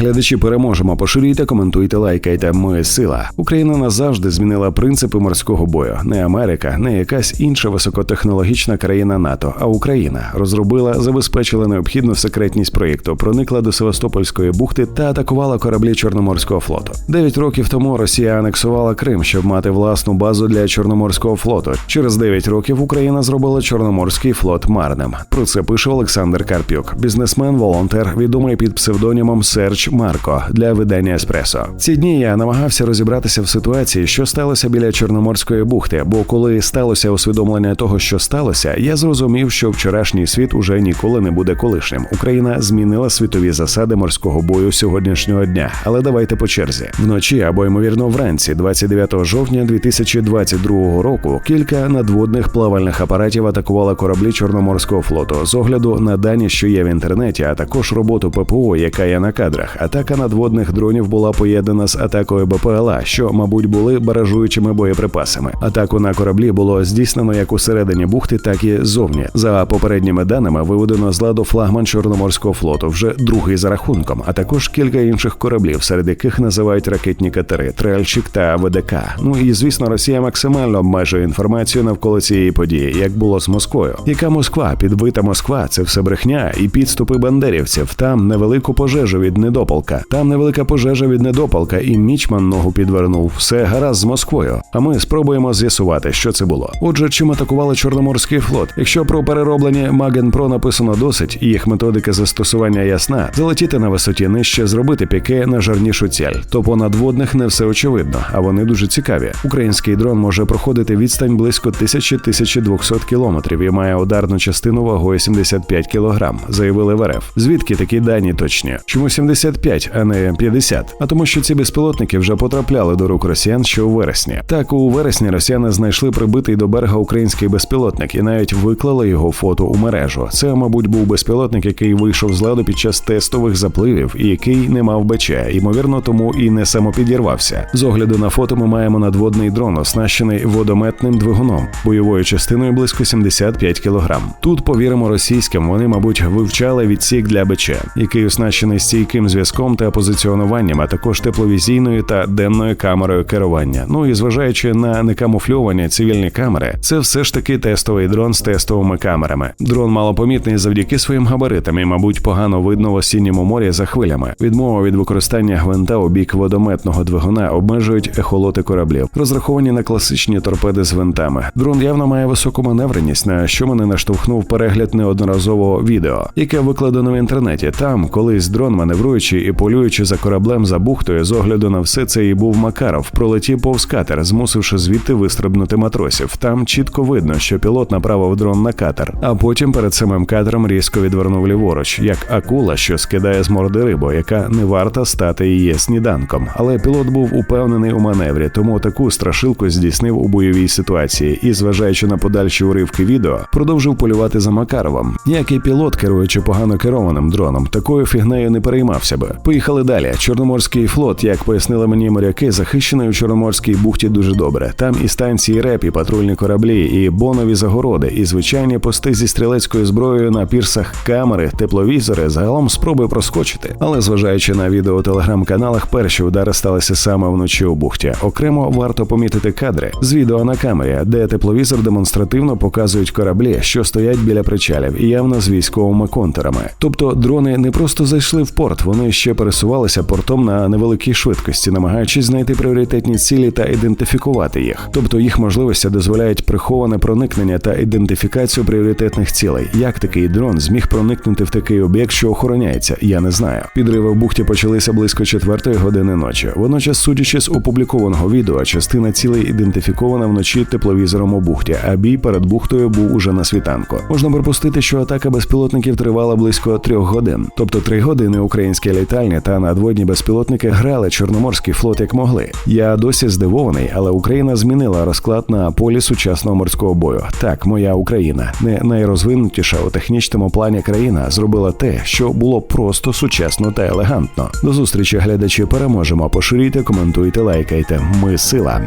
Глядачі переможемо. Поширюйте, коментуйте, лайкайте. Ми сила. Україна назавжди змінила принципи морського бою. Не Америка, не якась інша високотехнологічна країна НАТО, а Україна розробила, забезпечила необхідну секретність проєкту, проникла до Севастопольської бухти та атакувала кораблі Чорноморського флоту. Дев'ять років тому Росія анексувала Крим, щоб мати власну базу для Чорноморського флоту. Через дев'ять років Україна зробила Чорноморський флот марним. Про це пише Олександр Карпюк, бізнесмен, волонтер, відомий під псевдонімом Серч Марко для видання Еспресо. Ці дні я намагався розібратися в ситуації, що сталося біля Чорноморської бухти. Бо коли сталося усвідомлення того, що сталося, я зрозумів, що вчорашній світ уже ніколи не буде колишнім. Україна змінила світові засади морського бою сьогоднішнього дня. Але давайте по черзі вночі або ймовірно вранці, 29 жовтня 2022 року, кілька надводних плавальних апаратів атакували кораблі Чорноморського флоту з огляду на дані, що є в інтернеті, а також роботу ППО, яка є на кадрах. Атака надводних дронів була поєднана з атакою БПЛА, що, мабуть, були баражуючими боєприпасами. Атаку на кораблі було здійснено як усередині бухти, так і зовні. За попередніми даними виведено з ладу флагман Чорноморського флоту, вже другий за рахунком, а також кілька інших кораблів, серед яких називають ракетні катери, Трельчик та ВДК. Ну і звісно, Росія максимально обмежує інформацію навколо цієї події, як було з Москвою. Яка Москва, підбита Москва, це все брехня і підступи бандерівців. Там невелику пожежу від недопалка. Там невелика пожежа від недопалка, і мічман ногу підвернув. Все гаразд з Москвою. А ми спробуємо з'ясувати, що це було. Отже, чим атакували Чорноморський флот? Якщо про перероблені Маген Про написано досить, і їх методика застосування ясна, залетіти на висоті нижче, зробити піке на жарнішу ціль. То по надводних не все очевидно, а вони дуже цікаві. Український дрон може проходити відстань близько 1000-1200 кілометрів і має ударну частину вагою 75 кілограм, заявили в РФ. Звідки такі дані точні? Чому 75, а не 50? А тому, що ці безпілотники вже потрапляли до рук росіян ще у вересні. Так у вересні росіяни знайшли прибитий до берега український безпілотник і навіть виклали його фото у мережу. Це, мабуть, був безпілотник, який вийшов з ладу під час тестових запливів і який не мав БЧ, ймовірно, тому і не самопідірвався. З огляду на фото ми маємо надводний дрон, оснащений водометним двигуном, бойовою частиною близько 75 кг. Тут повіримо російським, вони, мабуть, вивчали відсік для БЧ, який оснащений стійким зв'язком та позиціонуванням, а також тепловізійною та денною камерою керування. Ну і зважаючи на некамуфльовані цивільні камери, це все ж таки тестовий дрон з тестовими камерами. Дрон малопомітний завдяки своїм габаритам і, мабуть, погано видно в осінньому морі за хвилями. Відмова від використання гвинта у бік водометного двигуна обмежують ехолоти кораблів, розраховані на класичні торпеди з гвинтами. Дрон явно має високу маневреність, на що мене наштовхнув перегляд неодноразового відео, яке викладено в інтернеті. Там колись дрон, маневруючи і полюючи за кораблем за бухтою, з огляду на все це і був Макаров, пролетів повз катер, змусивши звідти вистрибнути матросів. Там чітко видно, що пілот направив дрон на катер, а потім перед самим катером різко відвернув ліворуч, як акула, що скидає з морди рибу, яка не варта стати її сніданком. Але пілот був упевнений у маневрі, тому таку страшилку здійснив у бойовій ситуації і, зважаючи на подальші уривки відео, продовжив полювати за Макаровим. Ніякий пілот, керуючи погано керованим дроном, такою фігнею не переймався би. Поїхали далі. Чорноморський флот, як пояснили мені моряки, захищений у Чорноморській бухті дуже добре. Там і станції РЕП, і патрульні кораблі, і бонові загороди, і звичайні пости зі стрілецькою зброєю на пірсах, камери, тепловізори, загалом спроби проскочити. Але зважаючи на відео телеграм-каналах, перші удари сталися саме вночі у бухті. Окремо варто помітити кадри з відео на камері, де тепловізор демонстративно показують кораблі, що стоять біля причалів, і явно з військовими контурами. Тобто дрони не просто зайшли в порт, ще пересувалися портом на невеликій швидкості, намагаючись знайти пріоритетні цілі та ідентифікувати їх. Тобто їх можливості дозволяють приховане проникнення та ідентифікацію пріоритетних цілей. Як такий дрон зміг проникнути в такий об'єкт, що охороняється, я не знаю. Підриви в бухті почалися близько четвертої години ночі. Водночас, судячи з опублікованого відео, частина цілей ідентифікована вночі тепловізором у бухті, а бій перед бухтою був уже на світанку. Можна припустити, що атака безпілотників тривала близько трьох годин, тобто три години українські літальні та надводні безпілотники грали чорноморський флот як могли. Я досі здивований, але Україна змінила розклад на полі сучасного морського бою. Так, моя Україна не найрозвинутіша у технічному плані країна зробила те, що було просто сучасно та елегантно. До зустрічі, глядачі, переможемо. Поширюйте, коментуйте, лайкайте. Ми сила.